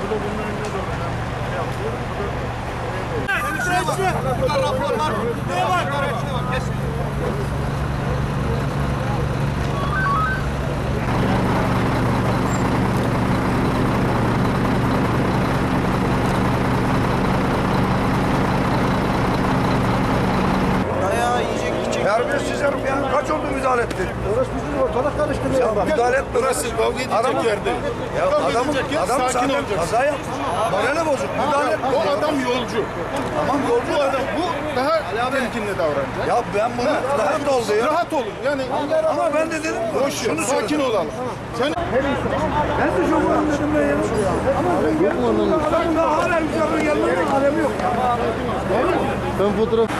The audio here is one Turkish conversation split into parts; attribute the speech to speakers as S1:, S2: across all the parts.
S1: Bu da bunların
S2: önüne doğru yapıyor. Bu da raporlar. Ne var? Müdahale ettin? Orası bizim ortalık karıştırıyor. Ya müdahale etme.
S3: Burası kavga edecek yerde.
S2: Ya
S3: Kavga
S2: adamın,
S3: edecek yer,
S2: adam
S3: sakin
S2: zaten
S3: olacaksın.
S2: kaza yaptı. Morali bozuk. Müdahale etme.
S3: O adam yolcu.
S2: Tamam yolcu
S3: Bu adam bu daha temkinli davranacak.
S2: Ya ben bunu rahat oldu ya.
S3: Rahat olun. Yani
S2: Ama ben de dedim ki
S3: boş
S2: şunu
S3: sakin olalım. Sen
S2: Ben de şoförüm dedim ben ya. Ama sen gel. Adamın daha hala üzerine gelmenin alemi yok.
S4: Ben fotoğraf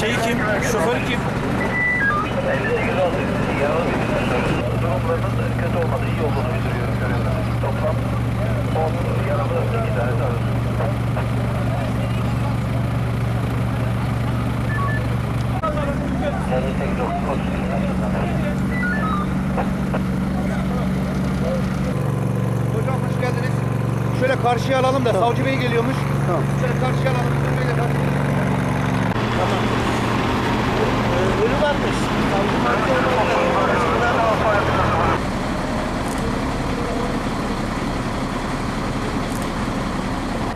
S1: Şey kim? Şoför kim?
S5: Durumlarının kötü olmadığı iyi olduğunu bildiriyorum görevden. Toplam 10 yaralı 2 tane tanrı.
S1: Hocam hoş geldiniz. Şöyle karşıya alalım da savcı bey geliyormuş. Tamam. Şöyle karşıya alalım. Bey de karşıya. Tamam. Ee, ölü varmış.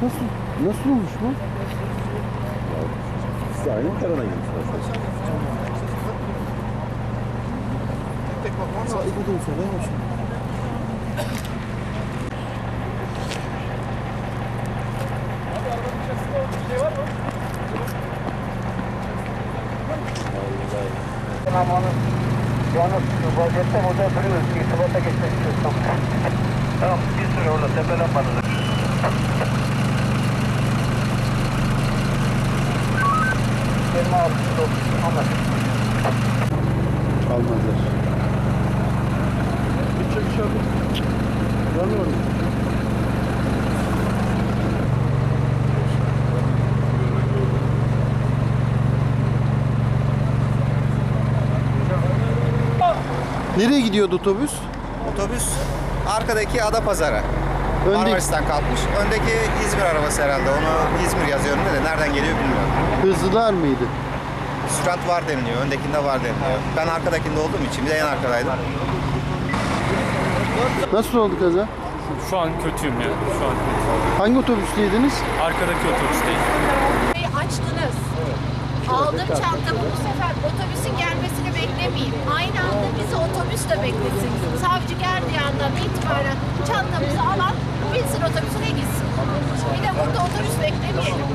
S4: Nasıl nasıl olmuş bu? Siz aynı karana gidiyorsunuz. Saygı duysa ne hoş.
S5: Tamam onu şu an vaziyette burada duruyoruz. İrtibata geçmek istiyoruz. Tamam bir süre orada tepeden bana. Benim altında olsun. Anlaşıldı.
S4: Almazlar. Nereye gidiyordu otobüs?
S1: Otobüs arkadaki Adapazarı.
S4: Öndeki-
S1: Marmaris'ten kalkmış. Öndeki İzmir arabası herhalde. Onu İzmir yazıyor önünde de nereden geliyor bilmiyorum.
S4: Hızlılar mıydı?
S1: Sürat var deniliyor. Öndekinde var deniliyor. Ben arkadakinde olduğum için bir de en arkadaydım.
S4: Nasıl oldu kaza?
S6: Şu an kötüyüm ya. Şu an
S4: Hangi otobüsteydiniz?
S6: arkadaki otobüsteyim.
S7: Açtınız. Aldım çantamı itibaren çantamızı alan binsin otobüsüne gitsin. Bir de burada otobüs beklemeyelim.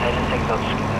S5: Genel durum.